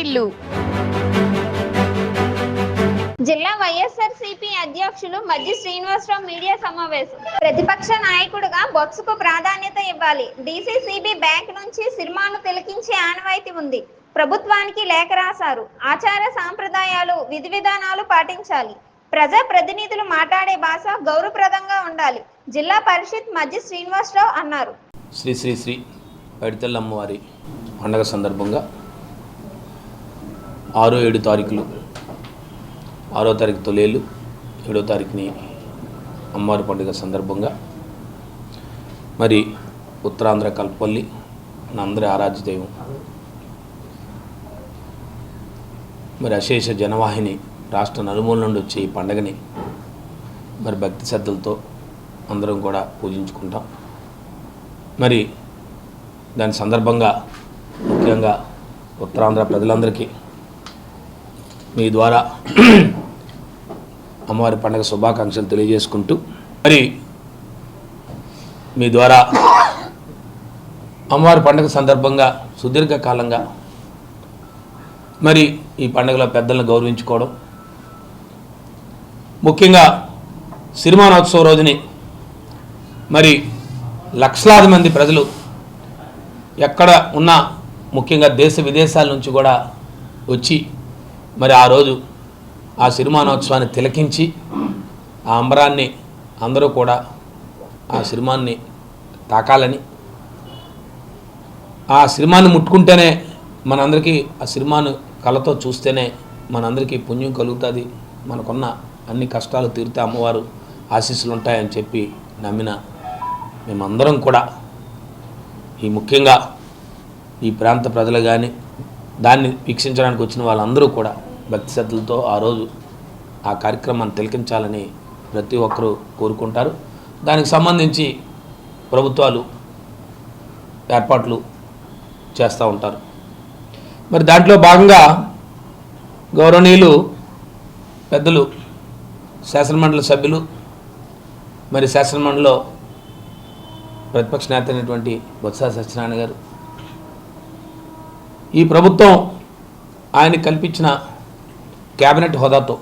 వాటిల్లు జిల్లా వైఎస్ఆర్ సిపి అధ్యక్షులు మజ్జి శ్రీనివాసరావు మీడియా సమావేశం. ప్రతిపక్ష నాయకుడిగా బొత్సుకు ప్రాధాన్యత ఇవ్వాలి. డీసీసీబీ బ్యాంక్ నుంచి సినిమాను తిలకించే ఆనవాయితీ ఉంది. ప్రభుత్వానికి లేఖ రాశారు. ఆచార సాంప్రదాయాలు విధి విధానాలు పాటించాలి. ప్రజా ప్రతినిధులు మాట్లాడే భాష గౌరవప్రదంగా ఉండాలి. జిల్లా పరిషత్ మజ్జి శ్రీనివాసరావు అన్నారు. శ్రీ శ్రీ శ్రీ పడితెల్ల అమ్మవారి పండగ సందర్భంగా ఆరో ఏడు తారీఖులు. ఆరో తారీఖు తొలేళ్ళు ఏడో తారీఖుని అమ్మవారి పండుగ సందర్భంగా మరి ఉత్తరాంధ్ర కల్పల్లి మన అందరి ఆరాధ్య దైవం మరి అశేష జనవాహిని రాష్ట్ర నలుమూల నుండి వచ్చే ఈ పండగని మరి భక్తి శ్రద్ధలతో అందరం కూడా పూజించుకుంటాం. మరి దాని సందర్భంగా ముఖ్యంగా ఉత్తరాంధ్ర ప్రజలందరికీ మీ ద్వారా అమ్మవారి పండుగ శుభాకాంక్షలు తెలియజేసుకుంటూ మరి మీ ద్వారా అమ్మవారి పండుగ సందర్భంగా సుదీర్ఘకాలంగా మరి ఈ పండుగలో పెద్దలను గౌరవించుకోవడం ముఖ్యంగా సిరిమానోత్సవ రోజుని మరి లక్షలాది మంది ప్రజలు ఎక్కడ ఉన్నా ముఖ్యంగా దేశ విదేశాల నుంచి కూడా వచ్చి మరి ఆ రోజు ఆ సిరిమానోత్సవాన్ని తిలకించి ఆ అంబరాన్ని అందరూ కూడా ఆ సిరిమాన్ని తాకాలని ఆ సినిమాని ముట్టుకుంటేనే మనందరికీ ఆ సినిమాను కళతో చూస్తేనే మనందరికీ పుణ్యం కలుగుతుంది. మనకున్న అన్ని కష్టాలు తీరితే అమ్మవారు ఆశీస్సులు ఉంటాయని చెప్పి నమ్మిన మేమందరం కూడా ఈ ముఖ్యంగా ఈ ప్రాంత ప్రజలు కానీ దాన్ని వీక్షించడానికి వచ్చిన వాళ్ళందరూ కూడా భక్తి శ్రద్ధలతో ఆ రోజు ఆ కార్యక్రమాన్ని తిలకించాలని ప్రతి ఒక్కరూ కోరుకుంటారు. దానికి సంబంధించి ప్రభుత్వాలు ఏర్పాట్లు చేస్తూ ఉంటారు. మరి దాంట్లో భాగంగా గౌరవనీయులు పెద్దలు శాసనమండలి సభ్యులు మరి శాసనమండలిలో ప్రతిపక్ష నేత అయినటువంటి బొత్స సత్యనారాయణ గారు ఈ ప్రభుత్వం ఆయన కల్పించిన కేబినెట్ హోదాతో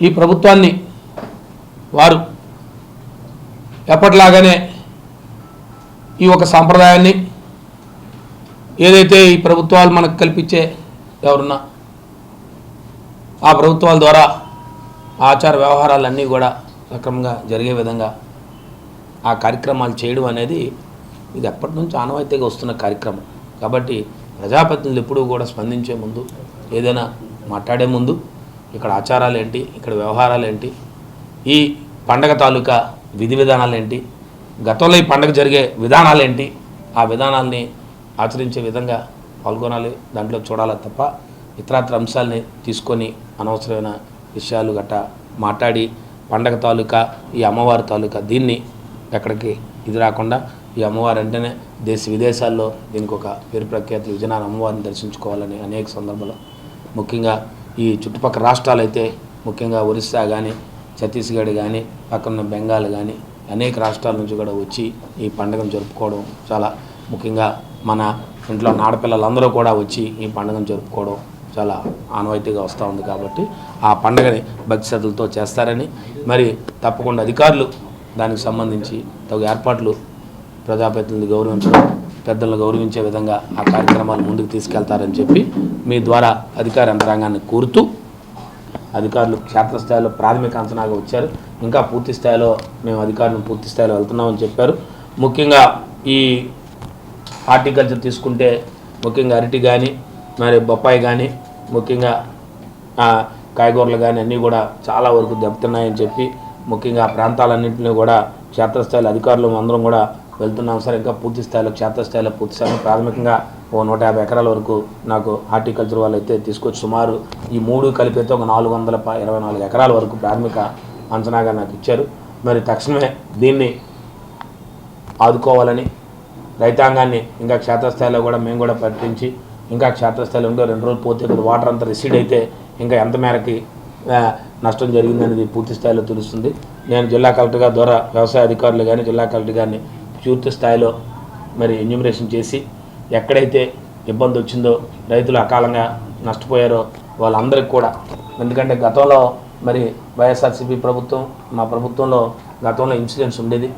ఈ ప్రభుత్వాన్ని వారు ఎప్పటిలాగానే ఈ ఒక సాంప్రదాయాన్ని ఏదైతే ఈ ప్రభుత్వాలు మనకు కల్పించే ఎవరున్నా ఆ ప్రభుత్వాల ద్వారా ఆచార వ్యవహారాలన్నీ కూడా సక్రమంగా జరిగే విధంగా ఆ కార్యక్రమాలు చేయడం అనేది ఇది ఎప్పటి నుంచి ఆనవాయితీగా వస్తున్న కార్యక్రమం. కాబట్టి ప్రజాప్రతినిధులు ఎప్పుడూ కూడా స్పందించే ముందు ఏదైనా మాట్లాడే ముందు ఇక్కడ ఆచారాలు ఏంటి ఇక్కడ వ్యవహారాలు ఏంటి ఈ పండగ తాలూకా విధి విధానాలు ఏంటి గతంలో ఈ పండగ జరిగే విధానాలు ఏంటి ఆ విధానాల్ని ఆచరించే విధంగా పాల్గొనాలి దాంట్లో చూడాలి తప్ప ఇతరాత్ర అంశాలని తీసుకొని అనవసరమైన విషయాలు గట్టా మాట్లాడి పండగ తాలూకా ఈ అమ్మవారి తాలూకా దీన్ని ఎక్కడికి ఇది రాకుండా ఈ అమ్మవారు అంటేనే దేశ విదేశాల్లో దీనికి ఒక పేరు ప్రఖ్యాతి విజయనగరం అమ్మవారిని దర్శించుకోవాలని అనేక సందర్భాలు ముఖ్యంగా ఈ చుట్టుపక్కల రాష్ట్రాలు అయితే ముఖ్యంగా ఒరిస్సా కానీ ఛత్తీస్గఢ్ కానీ పక్కన బెంగాల్ కానీ అనేక రాష్ట్రాల నుంచి కూడా వచ్చి ఈ పండుగను జరుపుకోవడం చాలా ముఖ్యంగా మన ఇంట్లో ఆడపిల్లలందరూ కూడా వచ్చి ఈ పండుగను జరుపుకోవడం చాలా ఆనవాయితీగా వస్తూ ఉంది కాబట్టి ఆ పండుగని భక్తి శ్రద్ధలతో చేస్తారని మరి తప్పకుండా అధికారులు దానికి సంబంధించి తగు ఏర్పాట్లు ప్రజాప్రతినిధులు గౌరవించడం పెద్దలను గౌరవించే విధంగా ఆ కార్యక్రమాలు ముందుకు తీసుకెళ్తారని చెప్పి మీ ద్వారా అధికార యంత్రాంగాన్ని కోరుతూ అధికారులు క్షేత్రస్థాయిలో ప్రాథమిక అంచనాగా వచ్చారు. ఇంకా పూర్తి స్థాయిలో మేము అధికారులను పూర్తి స్థాయిలో వెళ్తున్నామని చెప్పారు. ముఖ్యంగా ఈ హార్టికల్చర్ తీసుకుంటే ముఖ్యంగా అరటి కానీ మరి బొప్పాయి కానీ ముఖ్యంగా ఆ, కాయగూరలు కానీ అన్నీ కూడా చాలా వరకు దెబ్బతిన్నాయని చెప్పి ముఖ్యంగా ఆ ప్రాంతాలన్నింటినీ కూడా క్షేత్రస్థాయిలో అధికారులు అందరం కూడా వెళ్తున్నాం సార్. ఇంకా పూర్తి స్థాయిలో క్షేత్రస్థాయిలో పూర్తి స్థాయిలో ప్రాథమికంగా ఓ నూట యాభై ఎకరాల వరకు నాకు హార్టికల్చర్ వాళ్ళు అయితే తీసుకొచ్చి సుమారు ఈ మూడు కలిపితే ఒక నాలుగు వందల ఇరవై నాలుగు ఎకరాల వరకు ప్రాథమిక అంచనాగా నాకు ఇచ్చారు. మరి తక్షణమే దీన్ని ఆదుకోవాలని రైతాంగాన్ని ఇంకా క్షేత్రస్థాయిలో కూడా మేము కూడా పట్టించి ఇంకా క్షేత్రస్థాయిలో ఉంటే రెండు రోజులు పోతే ఇక్కడ వాటర్ అంతా రిసీడ్ అయితే ఇంకా ఎంత మేరకి నష్టం జరిగిందనేది పూర్తి స్థాయిలో తెలుస్తుంది. నేను జిల్లా కలెక్టర్ గారి ద్వారా వ్యవసాయ అధికారులు కానీ జిల్లా కలెక్టర్ గారిని పూర్తి స్థాయిలో మరి ఎన్యూమరేషన్ చేసి ఎక్కడైతే ఇబ్బంది వచ్చిందో రైతులు అకాలంగా నష్టపోయారో వాళ్ళందరికీ కూడా ఎందుకంటే గతంలో మరి వైఎస్ఆర్సీపీ ప్రభుత్వం మా ప్రభుత్వంలో గతంలో ఇన్సూరెన్స్ ఉండేది.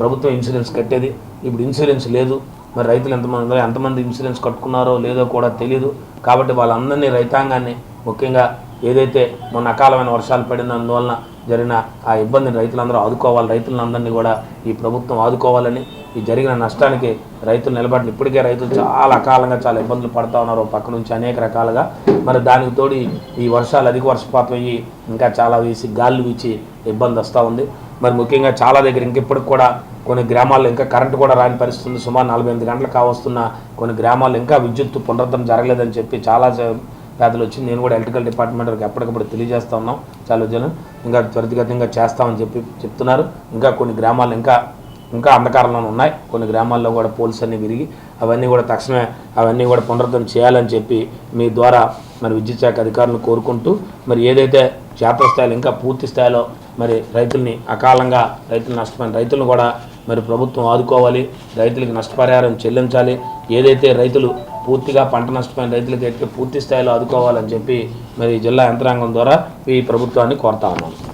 ప్రభుత్వం ఇన్సూరెన్స్ కట్టేది. ఇప్పుడు ఇన్సూరెన్స్ లేదు. మరి రైతులు ఎంతమంది ఎంతమంది ఇన్సూరెన్స్ కట్టుకున్నారో లేదో కూడా తెలియదు కాబట్టి వాళ్ళందరినీ రైతాంగాన్ని ముఖ్యంగా ఏదైతే మొన్న అకాలమైన వర్షాలు పడినందువలన జరిగిన ఆ ఇబ్బందిని రైతులందరూ ఆదుకోవాలి రైతులందరినీ కూడా ఈ ప్రభుత్వం ఆదుకోవాలని ఈ జరిగిన నష్టానికి రైతులు నిలబడిన ఇప్పటికే రైతులు చాలా అకాలంగా చాలా ఇబ్బందులు పడుతూ ఉన్నారు. పక్క నుంచి అనేక రకాలుగా. మరి దానికి తోడు ఈ- వర్షాలు అధిక వర్షపాతం అయ్యి ఇంకా చాలా వీసి గాలి వీచి ఇబ్బంది వస్తూ ఉంది. మరి ముఖ్యంగా చాలా దగ్గర ఇంకెప్పటికి కూడా కొన్ని గ్రామాల్లో ఇంకా కరెంటు కూడా రాని పరిస్థితుంది. సుమారు నలభై ఎనిమిది గంటలు కావస్తున్న కొన్ని గ్రామాల్లో ఇంకా విద్యుత్ పునరుద్ధరణ జరగలేదని చెప్పి చాలా వ్యాధులు పేదలు వచ్చి నేను కూడా ఎలక్ట్రికల్ డిపార్ట్మెంట్కి ఎప్పటికప్పుడు తెలియజేస్తా ఉన్నాం. చాలా జనం ఇంకా త్వరితగతంగా చేస్తామని చెప్పి చెప్తున్నారు. ఇంకా కొన్ని గ్రామాలు ఇంకా ఇంకా అంధకారంలో ఉన్నాయి. కొన్ని గ్రామాల్లో కూడా పోల్స్ అన్నీ విరిగి అవన్నీ కూడా తక్షణమే అవన్నీ కూడా పునరుద్ధరణ చేయాలని చెప్పి మీ ద్వారా మరి విద్యుత్ శాఖ అధికారులను కోరుకుంటూ మరి ఏదైతే క్షేత్రస్థాయిలో ఇంకా పూర్తి స్థాయిలో మరి రైతుల్ని అకాలంగా రైతులు నష్టపోయిన రైతులను కూడా మరి ప్రభుత్వం ఆదుకోవాలి రైతులకు నష్టపరిహారం చెల్లించాలి ఏదైతే రైతులు పూర్తిగా పంట నష్టపోయిన రైతులకు అయితే పూర్తి స్థాయిలో ఆదుకోవాలని చెప్పి మరి జిల్లా యంత్రాంగం ద్వారా ఈ ప్రభుత్వాన్ని కోరుతా ఉన్నాను